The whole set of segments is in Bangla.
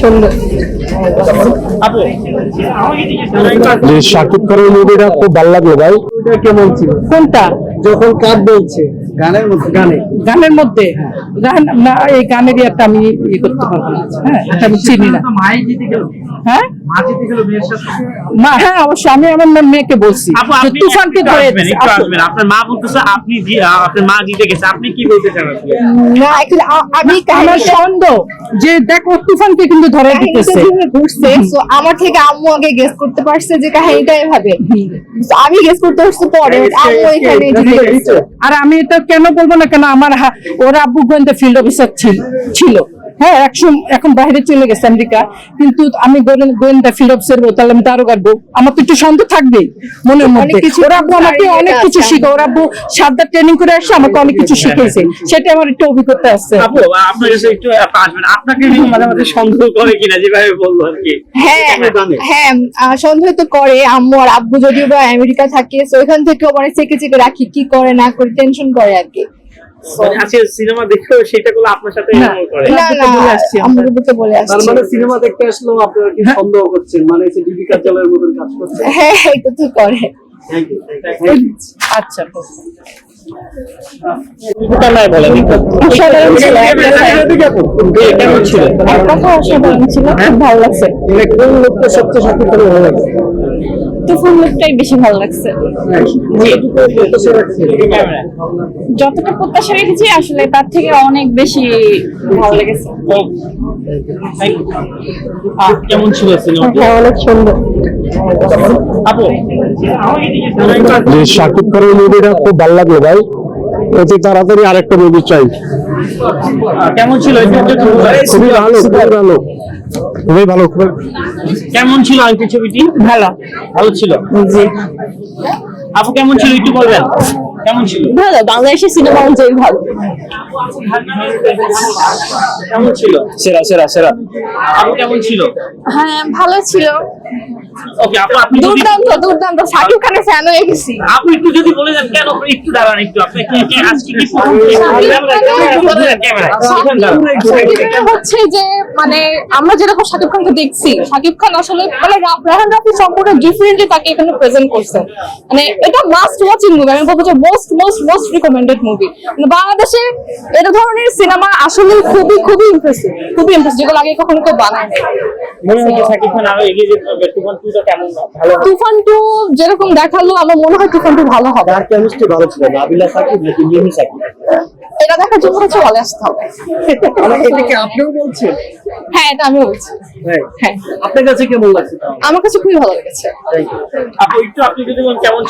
সুন্দর। যে শাকিব খানের মুভিটা খুব ভালো লাগল ভাই। কেমন ছিল? কোনটা? যখন কাঁদ বলছে গানের মধ্যে। গানে গানের মধ্যে? গান না এই গানের একটা আমি ইয়ে করতে পারব না। হ্যাঁ এটা আমি চিনি না। মাই জিতে গেল। হ্যাঁ? মা জিতে গেল মেয়ের সাথে? মা হ্যাঁ অবশ্যই আমি আমার মেয়েকে বলছি। আপু যে আপনি তুফানকে ধরে আসবেন, একটু আসবেন। আপনার মা বলতেছে আপনি আপনার মা জিতে গেছে আপনি কি বলতে চান না আমি আমার সন্দেহ যে দেখো তুফানকে কিন্তু ধরে দিতেছে। ঘুরছে so আমার থেকে আম্মু আগে গেস করতে পারছে যে কাহিনীটা এভাবে। আমি গেস করতে পারছি পরে আম্মু এখানে আর আমি এটা কেন বলব না কেন আমার ওর আব্বু গোয়েন্দা ফিল্ড অফিসার ছিল ছিল। হ্যাঁ একশো এখন বাইরে চলে গেছে আমেরিকা। কিন্তু আমি গোয়েন্দা ফিল্ড অফিসার তাহলে আমি দারোগার বউ আমার তো একটু সন্দেহ থাকবেই মনের মধ্যে। ওর আব্বু আমাকে অনেক কিছু শিখে ওর আব্বু সাতটা ট্রেনিং করে আসছে আমাকে অনেক কিছু শিখেছে। সেটা আমার একটু অভিজ্ঞতা আছে। আপু আপনার কাছে একটু আসবেন। আপনাকে মাঝে মাঝে সন্দেহ করে কিনা যেভাবে বলল আর কি। হ্যাঁ হ্যাঁ সন্দেহ তো করে। আম্মু আর আব্বু যদিও বা আমেরিকা থাকে তো ওইখান থেকেও মানে চেকে চেকে রাখি কি করে না করে টেনশন করে আর কি। সিনেমা দেখেও সেটা করলে আপনার সাথে করে। না না বলে আসছি আমরা। আম্মুর বুকে বলে তার মানে সিনেমা দেখতে আপনারা কি সন্দেহ করছেন? মানে সে দীপিকা চালের মতন কাজ করছে হ্যাঁ এটা তো করে। আচ্ছা ভালো লাগছে। তুফান লোকটাই বেশি ভালো লাগছে। যতটা প্রত্যাশা রেখেছি আসলে তার থেকে অনেক বেশি ভালো লেগেছে। কেমন ছিল হ্যাঁ অনেক সুন্দর। আপু? শাকিব খানের মুভিটা খুব ভালো লাগল ভাই। অতি তাড়াতাড়ি আরেকটা মুভি চাই। কেমন ছিল খুবই ভালো খুবই ভালো। খুবই ভালো কেমন ছিল আঙ্কি ছবিটি? ভালো। ভালো ছিল? জি। আপু কেমন ছিল একটু বলবেন? কেমন ছিল? ভালো বাংলাদেশের সিনেমা অনুযায়ী ভালো। কেমন ছিল? সেরা সেরা সেরা। আপু কেমন ছিল? হ্যাঁ ভালো ছিল। ওকে আপু আপনি দুর্দান্ত দুর্দান্ত। শাকিব খানের ফ্যান হয়ে গেছি। আপু একটু যদি বলে দেন কেন একটু দাঁড়ান একটু? আপনি কি কি আজকে কি শাকিব হচ্ছে যে মানে আমরা যেরকম শাকিব খানকে দেখছি শাকিব খান আসলে মানে রা- রায়হান রাফি সম্পূর্ণ ডিফারেন্টলি তাকে এখানে প্রেজেন্ট করছেন মানে এটা মাস্ট ওয়াচিং মুভি আমি বলব যে most most most recommended movie বাংলাদেশে এর ধরনের সিনেমা আসলে খুবই খুবই ইমপ্রেসিভ খুবই ইমপ্রেসিভ যেগুলো আগে কখনো কেউ বানায় মনে হয় সাকিব খান আরও এগিয়ে যেতে হবে তুফান টুটা কেমন ভালো তুফান টু যেরকম দেখাল আমার মনে হয় তুফান টু ভালো হবে। তার কেমিস্ট্রি ভালো ছিল নাবিলা সাকিব নাকি মিমি সাকিব? এটা দেখার জন্য হচ্ছে চলে আসতে হবে এটা কি আপনিও বলছেন? হ্যাঁ এটা আমি বলছি। হ্যাঁ। হ্যাঁ। আপনার কাছে কেমন লাগছে আমার কাছে খুবই ভালো লেগেছে। আপু একটু আপনি যদি বলেন কেমন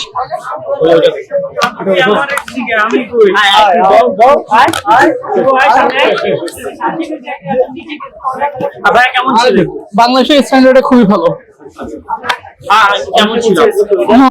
বাংলাদেশের স্ট্যান্ডার্ডে খুবই ভালো। আ, কেমন ছিল